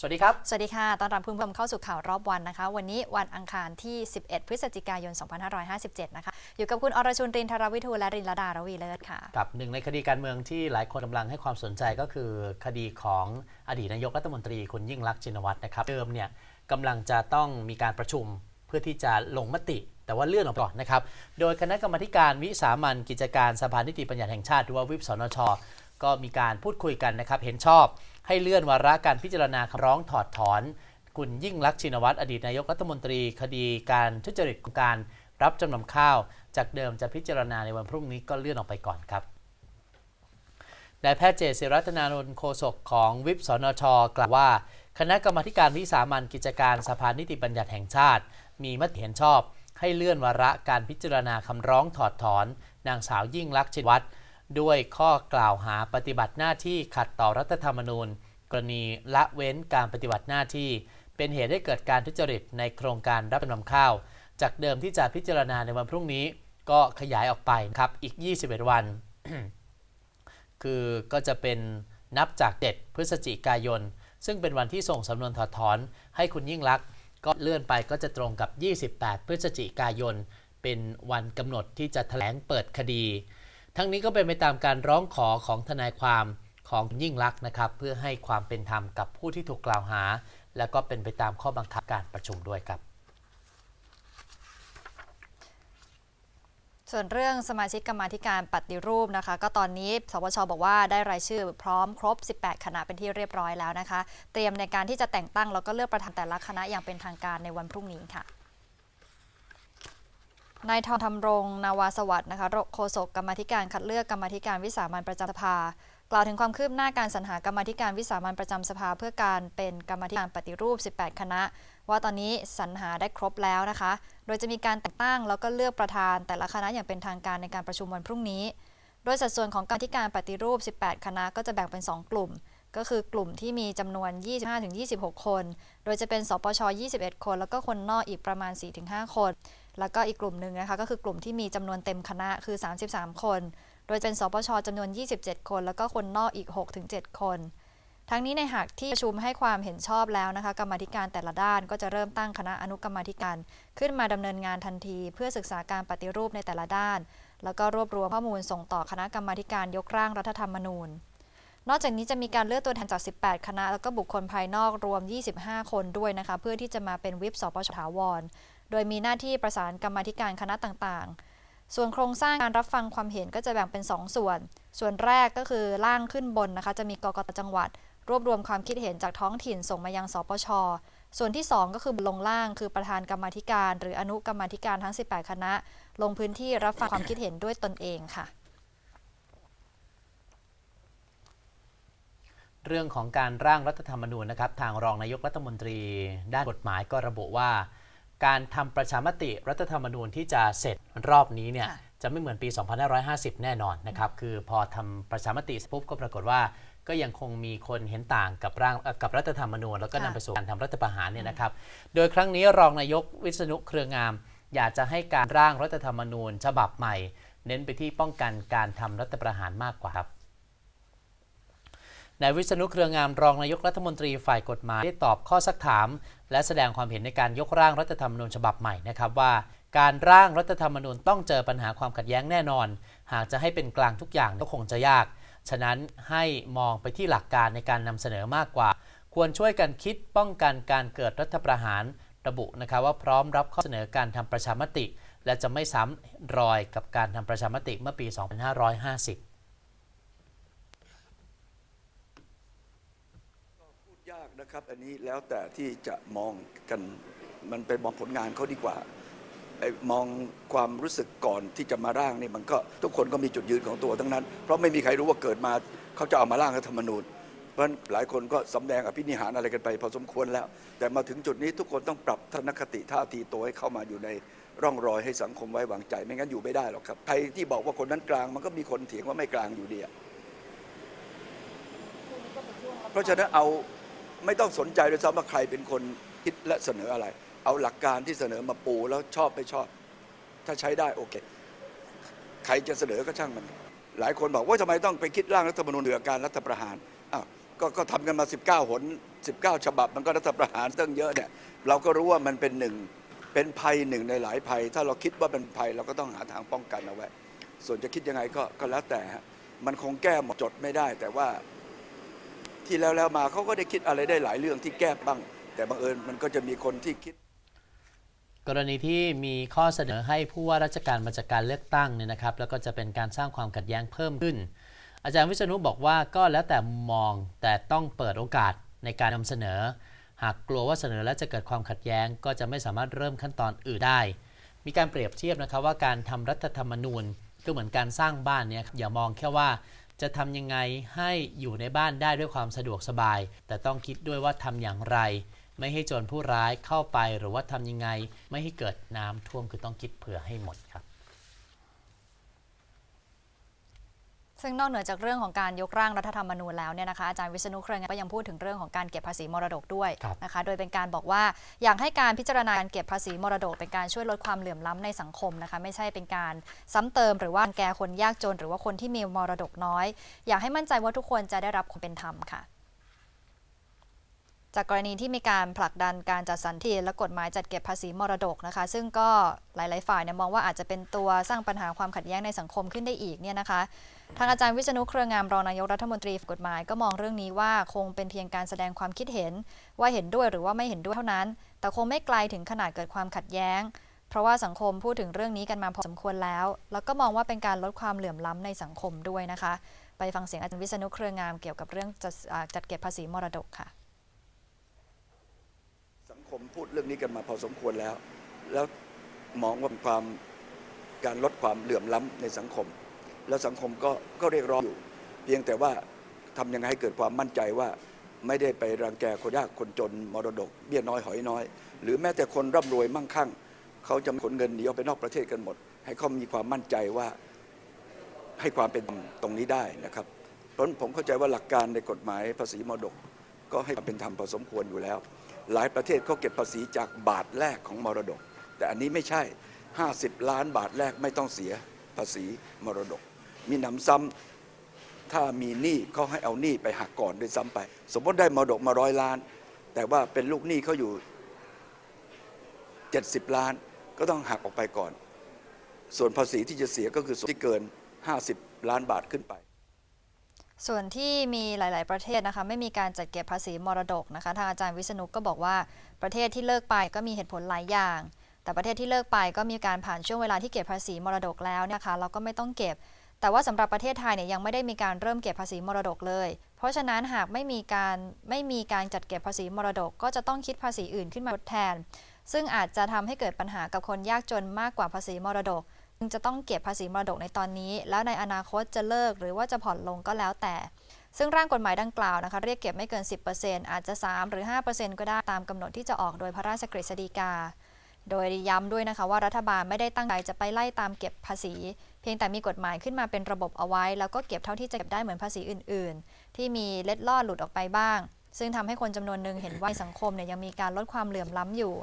สวัสดีครับ สวัสดีค่ะต้อนรับคุณผู้ชมเข้าสู่ข่าวรอบวันนะคะ วันนี้วันอังคารที่ 11 พฤศจิกายน 2557 นะคะ อยู่กับคุณอรชุนรินทรวิทูลและรินลดาระวีเลิศค่ะ กับหนึ่งในคดีการเมืองที่หลายคนกำลังให้ความสนใจก็คือคดีของอดีตนายกรัฐมนตรีคุณยิ่งรักษณ์ชินวัตรนะครับ เดิมเนี่ยกำลังจะต้องมีการประชุมเพื่อที่จะลงมติ แต่ว่าเลื่อนออกไปก่อนนะครับ โดยคณะกรรมาธิการวิสามันกิจการสภานิติบัญญัติแห่งชาติหรือว่าวิปสนช ก็มีการพูดคุยกันนะครับ เห็นชอบ ให้เลื่อนวาระการพิจารณาคำร้องถอดถอน คุณยิ่งรักษณ์ชินวัตรอดีตนายกรัฐมนตรีคดีการทุจริตของการรับจำนำข้าว จากเดิมจะพิจารณาในวันพรุ่งนี้ก็เลื่อนออกไปก่อนครับนายแพทย์เจษศิรัตนานนท์โฆษกของวิปสนช กล่าวว่า คณะกรรมการวิสามันกิจการสภานิติบัญญัติแห่งชาติ มีมติเห็นชอบ ให้เลื่อนวาระการพิจารณาคำร้องถอดถอน นางสาวยิ่งลักษณ์ชินวัตร ด้วยข้อกล่าวหาปฏิบัติหน้าที่ขัดต่อรัฐธรรมนูญ กรณีละเว้นการปฏิบัติหน้าที่ เป็นเหตุให้เกิดการทุจริตในโครงการรับจำนำข้าว จากเดิมที่จะพิจารณาในวันพรุ่งนี้ ก็ขยายออกไปครับอีก 21 วัน คือก็จะเป็นนับจาก7พฤศจิกายน ซึ่งเป็นวันที่ส่งสำนวนถอดถอนให้คุณยิ่งลักษณ์ก็เลื่อนไปก็จะตรงกับ 28 พฤศจิกายน เป็นวันกำหนดที่จะแถลงเปิดคดี ทั้งนี้ก็เป็นไปตามการร้องขอของทนายความของยิ่งลักษณ์นะครับ เพื่อให้ความเป็นธรรมกับผู้ที่ถูกกล่าวหา และก็เป็นไปตามข้อบังคับการประชุมด้วยครับ ส่วนเรื่องสมาชิกกรรมาธิการปฏิรูปนะคะ ก็ตอนนี้สวชบอกว่าได้รายชื่อพร้อมครบ 18 คณะเป็นที่เรียบร้อยแล้วนะคะ เตรียมในการที่จะแต่งตั้งแล้วก็เลือกประธานแต่ละคณะอย่างเป็นทางการในวันพรุ่งนี้ค่ะ นายทองธำรงนาวาสวัสด์นะคะโฆษกกรรมธิการคัดเลือกกรรมธิการวิสามันประจำสภา กล่าวถึงความคืบหน้าการสรรหากรรมธิการวิสามันประจำสภา เพื่อการเป็นกรรมธิการปฏิรูป 18 คณะ ว่าตอนนี้สรรหาได้ครบแล้วนะคะ โดยจะมีการแต่งตั้งแล้วก็เลือกประธาน แต่ละคณะอย่างเป็นทางการในการประชุมวันพรุ่งนี้ โดยสัดส่วนของกรรมธิการปฏิรูป 18 คณะก็จะแบ่งเป็น 2 กลุ่มก็คือกลุ่มที่มีจำนวน 25-26 คน โดยจะเป็น สปช 21 คน แล้วก็คนนอกอีกประมาณ 4-5 คน แล้วก็อีกกลุ่มหนึ่งนะคะก็คือกลุ่มที่มีจำนวนเต็มคณะคือ 33 คน โดยเป็นสปชจำนวน 27 คน แล้วก็คนนอกอีก 6-7 คน ทั้งนี้ในหากที่ประชุมให้ความเห็นชอบแล้วนะคะ กรรมธิการแต่ละด้านก็จะเริ่มตั้งคณะอนุกรรมธิการ ขึ้นมาดำเนินงานทันที เพื่อศึกษาการปฏิรูปในแต่ละด้าน แล้วก็รวบรวมข้อมูลส่งต่อคณะกรรมธิการยกร่างรัฐธรรมนูญนอกจากนี้จะมีการเลือกตัวแทนจาก 18 คณะ แล้วก็บุคคลภายนอกรวม 25 คนด้วยนะคะ เพื่อที่จะมาเป็นวิปสปชถาวร โดยมีหน้าที่ประสานกรรมธิการคณะต่างๆ ส่วนโครงสร้างการรับฟังความเห็นก็จะแบ่งเป็น 2 ส่วน ส่วนแรกก็คือล่างขึ้นบนนะคะ จะมีกกตจังหวัด รวบรวมความคิดเห็นจากท้องถิ่นส่งมายังสปช ส่วนที่ 2 ก็คือลงล่างคือประธานกรรมธิการ หรืออนุกรรมธิการทั้ง 18 คณะ ลงพื้นที่รับฟังความคิดเห็นด้วยตนเองค่ะเรื่องของการร่างรัฐธรรมนูญนะครับ ทางรองนายกรัฐมนตรี ด้านกฎหมายก็ระบุว่า การทำประชามติรัฐธรรมนูญที่จะเสร็จรอบนี้เนี่ยค่ะจะไม่เหมือนปี 2550 แน่นอนนะครับคือพอทำประชามติเสร็จปุ๊บก็ปรากฏว่าก็ยังคงมีคนเห็นต่างกับร่างเอ่อกับรัฐธรรมนูญแล้วก็นำไปสู่การทำรัฐประหารเนี่ยนะครับ โดยครั้งนี้รองนายกวิษณุเครืองาม อยากจะให้การร่างรัฐธรรมนูญฉบับใหม่ เน้นไปที่ป้องกันการทำรัฐประหารมากกว่าครับ นายวิษณุเครืองามรองนายกรัฐมนตรีฝ่ายกฎหมายได้ตอบข้อซักถาม และแสดงความเห็นในการยกร่างรัฐธรรมนูญฉบับใหม่นะครับว่า การร่างรัฐธรรมนูญต้องเจอปัญหาความขัดแย้งแน่นอน หากจะให้เป็นกลางทุกอย่างก็คงจะยาก ฉะนั้นให้มองไปที่หลักการในการนำเสนอมากกว่า ควรช่วยกันคิดป้องกันการเกิดรัฐประหารระบุนะครับว่าพร้อมรับข้อเสนอการทำประชามติ และจะไม่ซ้ำรอยกับการทำประชามติเมื่อปี 2550 พูดยาก นะครับ อันนี้แล้วแต่ที่จะมองกันมันเป็นมองผลงานเขาดีกว่าไอ้มองความรู้สึกก่อนที่จะมาร่างนี่มันก็ทุกคนก็มีจุดยืนของตัวทั้งนั้น เพราะไม่มีใครรู้ว่าเกิดมาเขาจะเอามาร่างรัฐธรรมนูญ เพราะฉะนั้นหลายคนก็สำแดงอภินิหารอะไรกันไปพอสมควรแล้ว แต่มาถึงจุดนี้ทุกคนต้องปรับทัศนคติท่าทีตัวให้เข้ามาอยู่ในร่องรอยให้สังคมไว้วางใจ ไม่งั้นอยู่ไม่ได้หรอกครับใครที่บอกว่าคนนั้นกลางมันก็มีคนเถียงว่าไม่กลางอยู่ดีอะเพราะฉะนั้นเอา ไม่ต้องสนใจเลยซ้ำว่าใครเป็นคนคิดและเสนออะไร เอาหลักการที่เสนอมาปูแล้วชอบไม่ชอบ ถ้าใช้ได้โอเค ใครจะเสนอก็ช่างมัน หลายคนบอกว่าทำไมต้องไปคิดร่างรัฐธรรมนูญเหนือการรัฐประหารอ้าวก็ก็ทำกันมา 19 หน 19 ฉบับ มันก็รัฐประหารตั้งเยอะเนี่ยเราก็รู้ว่ามันเป็นหนึ่งเป็นภัยหนึ่งในหลายภัย ถ้าเราคิดว่าเป็นภัยเราก็ต้องหาทางป้องกันเอาไว้ ส่วนจะคิดยังไงก็ก็แล้วแต่ฮะมันคงแก้หมดจดไม่ได้แต่ว่า ที่แล้วแล้วมาเขาก็ได้คิดอะไรได้หลายเรื่องที่แก้บ้าง แต่บังเอิญมันก็จะมีคนที่คิด กรณีที่มีข้อเสนอให้ผู้ว่าราชการมาจากการเลือกตั้งเนี่ยนะครับ แล้วก็จะเป็นการสร้างความขัดแย้งเพิ่มขึ้น อาจารย์วิษณุบอกว่าก็แล้วแต่มองแต่ต้องเปิดโอกาสในการนำเสนอ หากกลัวว่าเสนอแล้วจะเกิดความขัดแย้ง ก็จะไม่สามารถเริ่มขั้นตอนอื่นได้ มีการเปรียบเทียบนะครับว่าการทำรัฐธรรมนูญก็เหมือนการสร้างบ้านเนี่ยอย่ามองแค่ว่า จะทำยังไงให้อยู่ในบ้านได้ด้วยความสะดวกสบาย แต่ต้องคิดด้วยว่าทำอย่างไร ไม่ให้โจรผู้ร้ายเข้าไปหรือว่าทำยังไง ไม่ให้เกิดน้ำท่วมคือต้องคิดเผื่อให้หมดครับ ซึ่งนอกเหนือจากเรื่องของการยกร่างรัฐธรรมนูญแล้วเนี่ยนะคะอาจารย์วิษณุเครืองามก็ยังพูดถึงเรื่องของการเก็บภาษีมรดกด้วยครับนะคะ โดยเป็นการบอกว่าอยากให้การพิจารณาการเก็บภาษีมรดก เป็นการช่วยลดความเหลื่อมล้ำในสังคมนะคะไม่ใช่เป็นการซ้ำเติมหรือว่ารังแกคนยากจน หรือว่าคนที่มีมรดกน้อย อยากให้มั่นใจว่าทุกคนจะได้รับความเป็นธรรมค่ะ จากกรณีที่มีการผลักดันการจัดสรรที่และกฎหมายจัดเก็บภาษีมรดกนะคะ ซึ่งก็หลาย ๆ ฝ่ายเนี่ยมองว่าอาจจะเป็นตัวสร้างปัญหาความขัดแย้งในสังคมขึ้นได้อีกเนี่ยนะคะ ทางอาจารย์วิษณุเครืองามรองนายกรัฐมนตรีฝ่ายกฎหมายก็มองเรื่องนี้ว่าคงเป็นเพียงการแสดงความคิดเห็น ว่าเห็นด้วยหรือว่าไม่เห็นด้วยเท่านั้น แต่คงไม่ไกลถึงขนาดเกิดความขัดแย้ง เพราะว่าสังคมพูดถึงเรื่องนี้กันมาพอสมควรแล้ว แล้วก็มองว่าเป็นการลดความเหลื่อมล้ำในสังคมด้วยนะคะ ไปฟังเสียงอาจารย์วิษณุเครืองามเกี่ยวกับเรื่องจัดจัดเก็บภาษีมรดกค่ะ มพูดเรื่องนี้กันมาพอสมควรแล้ว แล้วมองว่าความการลดความเหลื่อมล้ำในสังคม แล้วสังคมก็ก็เรียกร้องอยู่ เพียงแต่ว่าทำยังไงให้เกิดความมั่นใจว่าไม่ได้ไปรังแกคนยากคนจนมรดก เบี้ยน้อยหอยน้อย หรือแม้แต่คนร่ำรวยมั่งคั่ง เขาจะขนเงินหนีออกไปนอกประเทศกันหมด ให้เขามีความมั่นใจว่าให้ความเป็นธรรมตรงนี้ได้นะครับเพราะผมเข้าใจว่าหลักการในกฎหมายภาษีมรดก ก็ให้ความเป็นธรรมพอสมควรอยู่แล้ว หลายประเทศเขาเก็บภาษีจากบาทแรกของมรดก แต่อันนี้ไม่ใช่ 50 ล้านบาทแรกไม่ต้องเสียภาษีมรดก มีหนำซ้ำถ้ามีหนี้เขาให้เอาหนี้ไปหักก่อนด้วยซ้ำไป สมมติได้มรดกมาร้อยล้าน แต่ว่าเป็นลูกหนี้เขาอยู่ 70 ล้านก็ต้องหักออกไปก่อน ส่วนภาษีที่จะเสียก็คือส่วนที่เกิน 50 ล้านบาทขึ้นไป ส่วนที่มีหลาย ๆ ประเทศนะคะไม่มีการจัดเก็บภาษีมรดกนะคะทางอาจารย์วิษณุก็บอกว่าประเทศที่เลิกไปก็มีเหตุผลหลายอย่าง แต่ประเทศที่เลิกไปก็มีการผ่านช่วงเวลาที่เก็บภาษีมรดกแล้วนยนะคะเราก็ไม่ต้องเก็บ แต่ว่าสำหรับประเทศไทยเนี่ยยังไม่ได้มีการเริ่มเก็บภาษีมรดกเลย เพราะฉะนั้นหากไม่มีการไม่มีการจัดเก็บภาษีมรดก ก็จะต้องคิดภาษีอื่นขึ้นมาทดแทน ซึ่งอาจจะทำให้เกิดปัญหากับคนยากจนมากกว่าภาษีมรดก จะต้องเก็บภาษีมรดกในตอนนี้ แล้วในอนาคตจะเลิกหรือว่าจะผ่อนลงก็แล้วแต่ ซึ่งร่างกฎหมายดังกล่าวนะคะ เรียกเก็บไม่เกิน 10%อาจจะ 3 หรือ 5%ก็ได้ตามกำหนดที่จะออกโดยพระราชกฤษฎีกา โดยย้ำด้วยนะคะว่ารัฐบาลไม่ได้ตั้งใจจะไปไล่ตามเก็บภาษี เพียงแต่มีกฎหมายขึ้นมาเป็นระบบเอาไว้ แล้วก็เก็บเท่าที่จะเก็บได้เหมือนภาษีอื่น ๆ ที่มีเล็ดลอดหลุดออกไปบ้างซึ่งทำให้คนจำนวนหนึ่งเห็นว่าในสังคมเนี่ยยังมีการลดความเหลื่อมล้ำอยู่